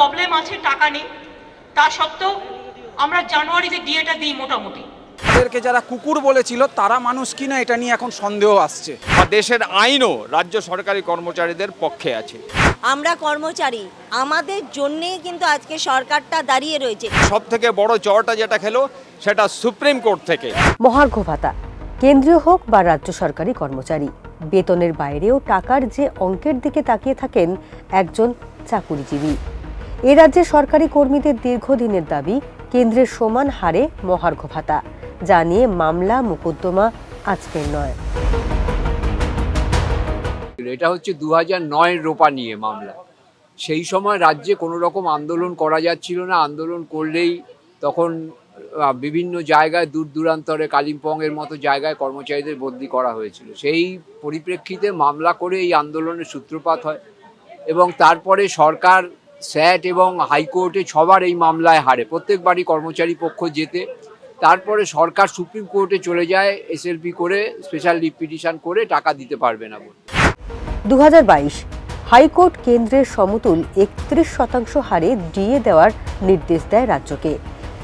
Problem আছে টাকা নেই। তা সত্ত্বেও আমরা জানুয়ারিতে ডিএটা দিই মোটামুটি। যারা কুকুর বলেছিল তারা মানুষ কিনা এটা নিয়ে এখন সন্দেহ আসছে। দেশের আইনও রাজ্য সরকারি কর্মচারীদের পক্ষে আছে। আমরা কর্মচারী আমাদের জন্যেই কিন্তু আজকে সরকারটা দাঁড়িয়ে রয়েছে। সব থেকে বড় চড়টা যেটা খেলো সেটা সুপ্রিম কোর্ট থেকে। মহার্ঘ ভাতা কেন্দ্রীয় হোক বা রাজ্য সরকারি কর্মচারী বেতনের বাইরেও টাকার যে অঙ্কের দিকে তাকিয়ে থাকেন একজন চাকুরিজীবী। এ রাজ্যে সরকারি কর্মীদের দীর্ঘদিনের দাবি, কেন্দ্রের সমান হারে মহার্ঘ ভাতা। যা নিয়ে মামলা, মোকদ্দমা আজকের নয়। এটা হচ্ছে দু হাজার নয়ের রোপা নিয়ে মামলা। সেই সময় রাজ্যে কোনো রকম আন্দোলন করা যাচ্ছিল না। আন্দোলন করলেই তখন বিভিন্ন জায়গায় দূর দূরান্তরে কালিম্পংয়ের মতো জায়গায় কর্মচারীদের বদলি করা হয়েছিল। সেই পরিপ্রেক্ষিতে মামলা করে এই আন্দোলনের সূত্রপাত হয় এবং তারপরে সরকার স্যাট এবং হাইকোর্টে সবার এই মামলায় হারে। প্রত্যেকবারই কর্মচারী পক্ষ যেতে তারপরে সরকার সুপ্রিম কোর্টে চলে যায় এসএলপি করে স্পেশাল লিভ করে টাকা দিতে পারবে না বলে। দু হাজার বাইশ, হাইকোর্ট কেন্দ্রের সমতুল একত্রিশ শতাংশ হারে ডিএ দেওয়ার নির্দেশ দেয় রাজ্যকে।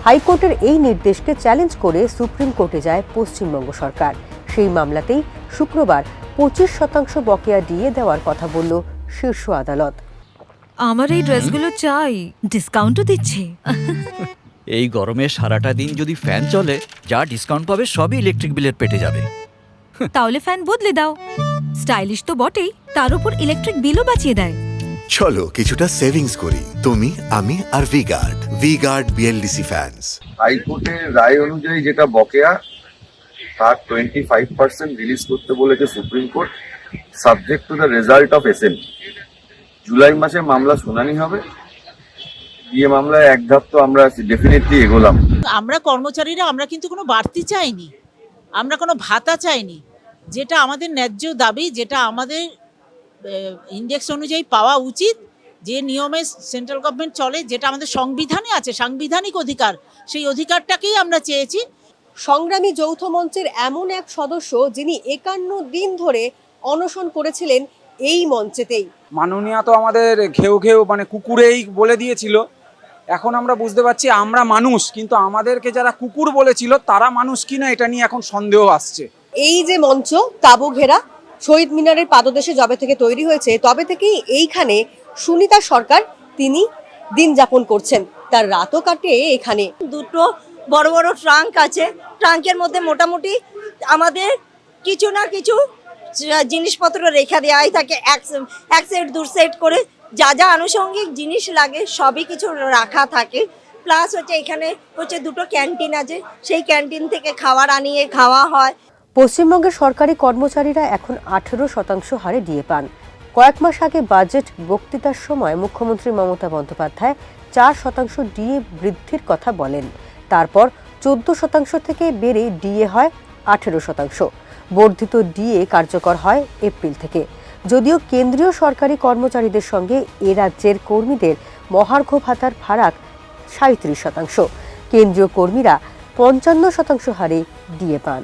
হাইকোর্টের এই নির্দেশকে চ্যালেঞ্জ করে সুপ্রিম কোর্টে যায় পশ্চিমবঙ্গ সরকার। সেই মামলাতেই শুক্রবার পঁচিশ শতাংশ বকেয়া ডিএ দেওয়ার কথা বলল শীর্ষ আদালত। আমার এই ড্রেসগুলো চাই। ডিসকাউন্টও দিচ্ছে। এই গরমে সারাটা দিন যদি ফ্যান চলে যা ডিসকাউন্ট পাবে সবই ইলেকট্রিক বিলের পেটে যাবে। তাহলে ফ্যান বদলে দাও। স্টাইলিশ তো বটেই তার উপর ইলেকট্রিক বিলও বাঁচিয়ে দেয়। চলো কিছুটা সেভিংস করি। তুমি আমি আর V guard V guard BLDC fans হাইকোর্টের রায় অনুযায়ী যেটা বকেয়া তার টোয়েন্টি ফাইভ পার্সেন্ট রিলিজ করতে বলেছে supreme court subject to the result of SN July মাসে মামলা শুনানি হবে। বিয়ে মামলায় এক ধাপ তো আমরা ডেফিনেটলি এগোলাম। আমরা কর্মচারীরা আমরা কিন্তু কোনো বাড়তি চাইনি। আমরা কোনো ভাতা চাইনি। যেটা আমাদের ন্যায্য দাবি যেটা আমাদের ইন্ডেক্স অনুযায়ী পাওয়া উচিত যে নিয়মে সেন্ট্রাল গভর্নমেন্ট চলে যেটা আমাদের সংবিধানে আছে সাংবিধানিক অধিকার সেই অধিকারটাকেই আমরা চেয়েছি। সংগ্রামী যৌথ মঞ্চের এমন এক সদস্য যিনি একান্ন দিন ধরে অনশন করেছিলেন এই মঞ্চেতেই। মাননীয়া তো আমাদের ঘেউ ঘেউ মানে কুকুরেই বলে দিয়েছিল। এখন আমরা বুঝতে পারছি আমরা মানুষ কিন্তু আমাদেরকে যারা কুকুর বলেছিল তারা মানুষ কিনা এটা নিয়ে এখন সন্দেহ আসছে। এই যে মঞ্চ তাবু ঘেরা শহীদ মিনারের পাদদেশে যবে থেকে তৈরি হয়েছে তবে থেকেই এইখানে সুনিতা সরকার তিনি দিন যাপন করছেন। তার রাতও কাটে এখানে। দুটো বড় বড় ট্রাঙ্ক আছে। ট্রাঙ্কের মধ্যে মোটামুটি আমাদের কিছু না কিছু জিনিসপত্র রেখা দেওয়াই থাকে, এক এক সেট, দু সেট করে যা যা আনুষঙ্গিক জিনিস লাগে সবই কিছু রাখা থাকে। প্লাস হচ্ছে এখানে হচ্ছে দুটো ক্যান্টিন আছে, সেই ক্যান্টিন থেকে খাবার আনিয়ে খাওয়া হয়। পশ্চিমবঙ্গের সরকারি কর্মচারীরা এখন আঠেরো শতাংশ হারে ডিএ পান। কয়েক মাস আগে বাজেট বক্তৃতার সময় মুখ্যমন্ত্রী মমতা বন্দ্যোপাধ্যায় চার শতাংশ ডিএ বৃদ্ধির কথা বলেন। তারপর চোদ্দ শতাংশ থেকে বেড়ে ডিএ হয় আঠেরো শতাংশ। বর্ধিত ডিএ কার্যকর হয় এপ্রিল থেকে। যদিও কেন্দ্রীয় সরকারি কর্মচারীদের সঙ্গে এ রাজ্যের কর্মীদের মহার্ঘ ভাতার ফারাক সাঁত্রিশ শতাংশ। কেন্দ্রীয় কর্মীরা পঞ্চান্ন শতাংশ হারে ডিএ পান।